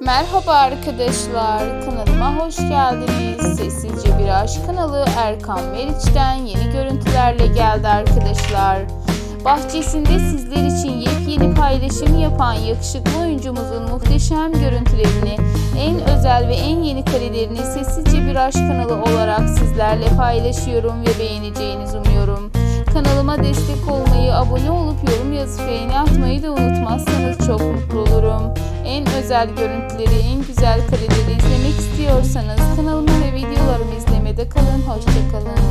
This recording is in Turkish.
Merhaba arkadaşlar, kanalıma hoş geldiniz. Sessizce Bir Aşk kanalı Erkan Meriç'ten yeni görüntülerle geldi arkadaşlar. Bahçesinde sizler için yepyeni paylaşım yapan yakışıklı oyuncumuzun muhteşem görüntülerini, en özel ve en yeni karelerini Sessizce Bir Aşk kanalı olarak sizlerle paylaşıyorum ve beğeneceğinizi umuyorum. Kanalıma destek olmayı, abone olup yorum yazıp beğeni atmayı da unutmazsanız çok mutlu olurum. En özel görüntüleri, en güzel kareleri izlemek istiyorsanız kanalıma ve videolarımı izlemede kalın. Hoşçakalın.